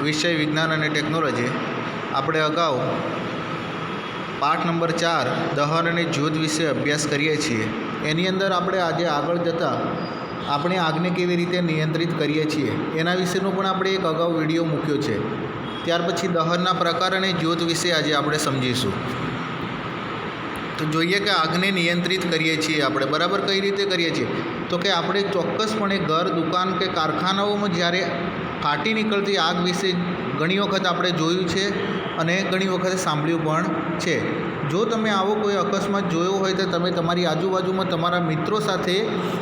વિષય, વિજ્ઞાન અને ટેકનોલોજી. આપણે અગાઉ પાઠ નંબર ચાર, દહન અને જ્યોત વિશે અભ્યાસ કરીએ છીએ. એની અંદર આપણે આજે આગળ જતાં આપણે આગને કેવી રીતે નિયંત્રિત કરીએ છીએ, એના વિશેનો પણ આપણે એક અગાઉ વીડિયો મૂક્યો છે. ત્યાર પછી દહનના પ્રકાર અને જ્યોત વિશે આજે આપણે સમજીશું. તો જોઈએ કે આગને નિયંત્રિત કરીએ છીએ આપણે, બરાબર કઈ રીતે કરીએ છીએ? તો કે આપણે ચોક્કસપણે ઘર, દુકાન કે કારખાનાઓમાં જ્યારે ફાટી નીકળતી આગ વિશે ઘણી વખત આપણે જોયું છે અને ઘણી વખત સાંભળ્યું પણ છે. જો તમે આવો કોઈ અકસ્માત જોયો હોય તો તમે તમારી આજુબાજુમાં તમારા મિત્રો સાથે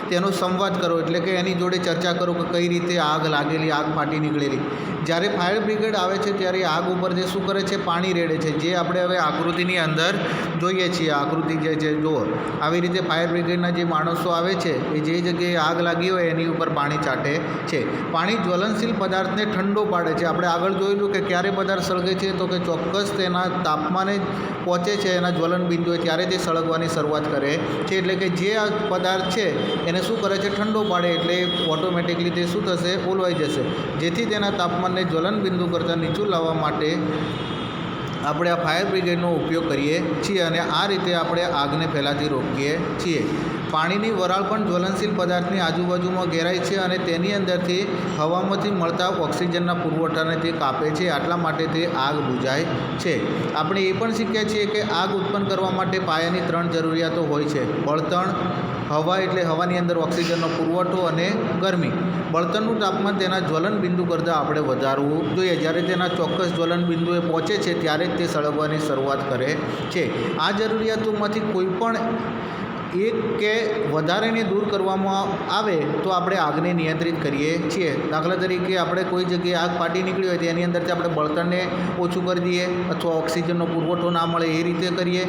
તેનો સંવાદ કરો. એટલે કે એની જોડે ચર્ચા કરો કે કઈ રીતે આગ લાગેલી, આગ ફાટી નીકળેલી. જ્યારે ફાયર બ્રિગેડ આવે છે ત્યારે આગ ઉપર જે શું કરે છે, પાણી રેડે છે. જે આપણે હવે આકૃતિની અંદર જોઈએ છીએ. આકૃતિ જે છે, જુઓ. આવી રીતે ફાયર બ્રિગેડના જે માણસો આવે છે, એ જે જગ્યાએ આગ લાગી હોય એની ઉપર પાણી ચાટે છે. પાણી જ્વલનશીલ પદાર્થને ઠંડો પાડે છે. આપણે આગળ જોયેલું કે ક્યારે પદાર્થ સળગે છે તો કે ચોક્કસ તેના તાપમાને પહોંચે છે, એના જ્વલન બિંદુએ ત્યારે તે સળગવાની શરૂઆત કરે છે. એટલે કે જે આ પદાર્થ છે, એને શું કરે છે? ઠંડો પાડે. એટલે ઓટોમેટિકલી તે શું થશે? ઓલવાઈ જશે. જેથી તેના તાપમાનને જ્વલન બિંદુ કરતાં નીચું લાવવા માટે આપણે આ ફાયર બ્રિગેડનો ઉપયોગ કરીએ છીએ અને આ રીતે આપણે આગને ફેલાતી રોકીએ છીએ. પાણીની વરાળ પણ જ્વલનશીલ પદાર્થની આજુબાજુમાં ઘેરાય છે અને તેની અંદરથી હવામાંથી મળતા ઓક્સિજનના પુરવઠાને તે કાપે છે. આટલા માટે તે આગ બુજાય છે. આપણે એ પણ શીખ્યા છીએ કે આગ ઉત્પન્ન કરવા માટે પાયાની ત્રણ જરૂરિયાતો હોય છે. બળતણ, હવા એટલે હવાની અંદર ઓક્સિજનનો પુરવઠો અને ગરમી. બળતણનું તાપમાન તેના જ્વલન બિંદુ કરતાં આપણે વધારવું જોઈએ. જ્યારે તેના ચોક્કસ જ્વલન બિંદુએ પહોંચે છે, ત્યારે જ તે સળગવાની શરૂઆત કરે છે. આ જરૂરિયાતોમાંથી કોઈ પણ એક કે વધારેને દૂર કરવામાં આવે તો આપણે આગને નિયંત્રિત કરીએ છીએ. દાખલા તરીકે આપણે કોઈ જગ્યાએ આગ ફાટી નીકળી હોય તો એની અંદરથી આપણે બળતણને ઓછું કરી દઈએ અથવા ઓક્સિજનનો પુરવઠો ના મળે એ રીતે કરીએ.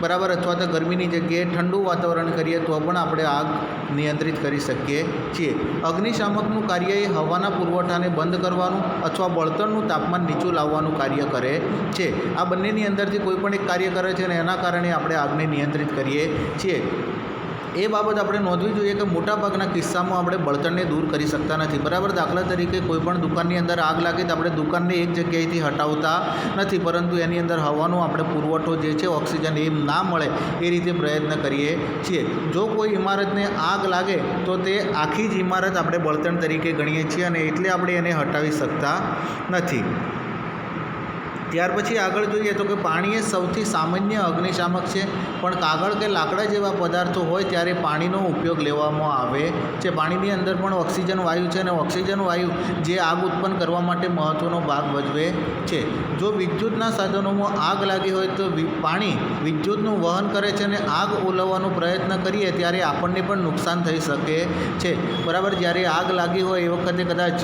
બરાબર? અથવા તો ગરમીની જગ્યાએ ઠંડુ વાતાવરણ કરીએ તો પણ આપણે આગ નિયંત્રિત કરી શકીએ છીએ. અગ્નિશામકનું કાર્ય એ હવાના પુરવઠાને બંધ કરવાનું અથવા બળતણનું તાપમાન નીચું લાવવાનું કાર્ય કરે છે. આ બંનેની અંદરથી કોઈ પણ એક કાર્ય કરે છે અને એના કારણે આપણે આગને નિયંત્રિત કરીએ છીએ. એ બાબત આપણે નોંધવી જોઈએ કે મોટાભાગના કિસ્સામાં આપણે બળતણને દૂર કરી શકતા નથી. બરાબર? દાખલા તરીકે કોઈ પણ દુકાનની અંદર આગ લાગે તો આપણે દુકાનને એક જગ્યાએથી હટાવતા નથી, પરંતુ એની અંદર હવાનો આપણે પુરવઠો જે છે, ઓક્સિજન એ ના મળે એ રીતે પ્રયત્ન કરીએ છીએ. જો કોઈ ઇમારતને આગ લાગે તો તે આખી જ ઇમારત આપણે બળતણ તરીકે ગણીએ છીએ અને એટલે આપણે એને હટાવી શકતા નથી. ત્યાર પછી આગળ જોઈએ તો કે પાણી એ સૌથી સામાન્ય અગ્નિશામક છે. પણ કાગળ કે લાકડા જેવા પદાર્થો હોય ત્યારે પાણીનો ઉપયોગ લેવામાં આવે છે. પાણીની અંદર પણ ઓક્સિજન વાયુ છે અને ઓક્સિજન વાયુ જે આગ ઉત્પન્ન કરવા માટે મહત્ત્વનો ભાગ ભજવે છે. જો વિદ્યુતના સાધનોમાં આગ લાગી હોય તો પાણી વિદ્યુતનું વહન કરે છે અને આગ ઓલવવાનો પ્રયત્ન કરીએ ત્યારે આપણને પણ નુકસાન થઈ શકે છે. બરાબર, જ્યારે આગ લાગી હોય એ વખતે કદાચ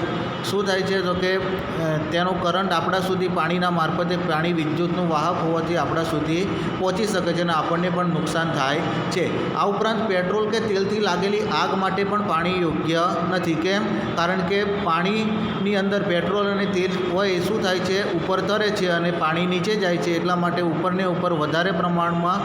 શું થાય છે તો કે તેનો કરંટ આપણા સુધી પાણીના મારફતે પાણી વિદ્યુતનું વાહક હોવાથી આપણા સુધી પહોંચી શકે છે અને આપણને પણ નુકસાન થાય છે. આ ઉપરાંત પેટ્રોલ કે તેલથી લાગેલી આગ માટે પણ પાણી યોગ્ય નથી. કેમ? કારણ કે પાણીની અંદર પેટ્રોલ અને તેલ હોય એ શું થાય છે? ઉપર તરે છે અને પાણી નીચે જાય છે. એટલા માટે ઉપરને ઉપર વધારે પ્રમાણમાં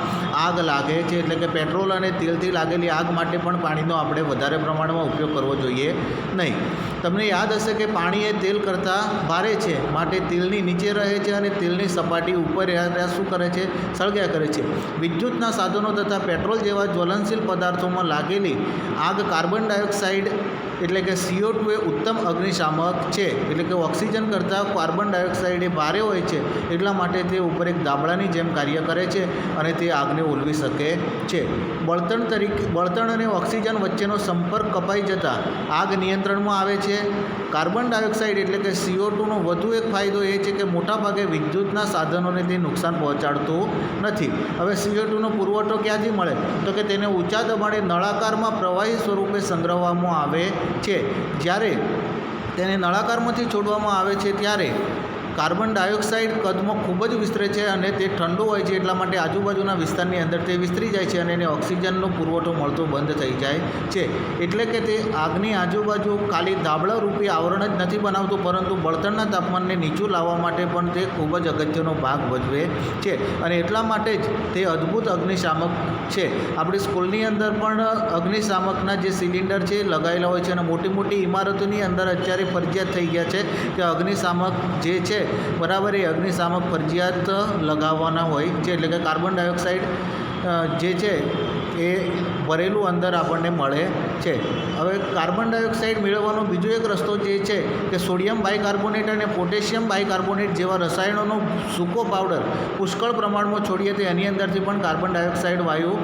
આગ લાગે છે. એટલે કે પેટ્રોલ અને તેલથી લાગેલી આગ માટે પણ પાણીનો આપણે વધારે પ્રમાણમાં ઉપયોગ કરવો જોઈએ નહીં. તમને યાદ હશે કે પાણી એ તેલ કરતાં ભારે છે. માટે તેલની નીચે રહે છે અને તેલની સપાટી ઉપર રહ્યા શું કરે છે? સળગ્યા કરે છે. વિદ્યુતના સાધનો તથા પેટ્રોલ જેવા જ્વલનશીલ પદાર્થોમાં લાગેલી આગ કાર્બન ડાયોક્સાઇડ એટલે કે સીઓ ટુ એ ઉત્તમ અગ્નિશામક છે. એટલે કે ઓક્સિજન કરતાં કાર્બન ડાયોક્સાઇડ એ ભારે હોય છે. એટલા માટે તે ઉપર એક દાબળાની જેમ કાર્ય કરે છે અને તે આગને ઓલવી શકે છે. બળતણ તરીકે, બળતણ અને ઓક્સિજન વચ્ચેનો સંપર્ક કપાઈ જતાં આગ નિયંત્રણમાં આવે છે. કાર્બન ડાયોક્સાઇડ એટલે કે સીઓ ટુનો વધુ એક ફાયદો એ છે કે મોટાભાગે વિદ્યુતના સાધનોને તે નુકસાન પહોંચાડતું નથી. હવે સીઓ ટુનો પુરવઠો ક્યાંથી મળે? તો કે તેને ઊંચા દબાણે નળાકારમાં પ્રવાહી સ્વરૂપે સંગ્રહવામાં આવે છે. જ્યારે તેને નળાકારમાંથી છોડવામાં આવે છે, ત્યારે કાર્બન ડાયોક્સાઇડ કદમાં ખૂબ જ વિસ્તરે છે અને તે ઠંડો હોય છે એટલા માટે આજુબાજુના વિસ્તારની અંદર તે વિસ્તરી જાય છે અને એને ઓક્સિજનનો પુરવઠો મળતો બંધ થઈ જાય છે. એટલે કે તે આગની આજુબાજુ ખાલી ધાબળા રૂપી આવરણ જ નથી બનાવતું, પરંતુ બળતણના તાપમાનને નીચું લાવવા માટે પણ તે ખૂબ જ અગત્યનો ભાગ ભજવે છે અને એટલા માટે જ તે અદ્ભુત અગ્નિશામક છે. આપણી સ્કૂલની અંદર પણ અગ્નિશામકના જે સિલિન્ડર છે લગાવેલા હોય છે અને મોટી મોટી ઇમારતોની અંદર અત્યારે ફરજિયાત થઈ ગયા છે કે અગ્નિશામક જે છે બરાબર એ અગ્નિશામક ફરજિયાત લગાવવાના હોય છે એટલે કે કાર્બન ડાયોક્સાઇડ જે છે એ ભરેલું અંદર આપણને મળે છે. હવે કાર્બન ડાયોક્સાઇડ મેળવવાનો બીજો એક રસ્તો જે છે કે સોડિયમ બાયકાર્બોનેટ અને પોટેશિયમ બાયકાર્બોનેટ જેવા રસાયણોનો સૂકો પાવડર પુષ્કળ પ્રમાણમાં છોડીએ તો એની અંદરથી પણ કાર્બન ડાયોક્સાઇડ વાયુ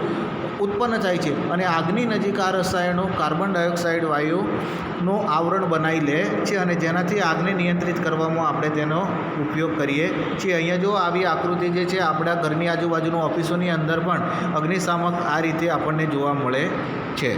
ઉત્પન્ન થાય છે. અને આગની નજીક આ રસાયણો કાર્બન ડાયોક્સાઇડ વાયુનું આવરણ બનાવી લે છે અને જેનાથી આગને નિયંત્રિત કરવામાં આપણે તેનો ઉપયોગ કરીએ છીએ. અહીંયા જો આવી આકૃતિ જે છે આપણા ઘરની આજુબાજુની ઓફિસોની અંદર પણ અગ્નિશામક આ રીતે આપણને જોવા મળે છે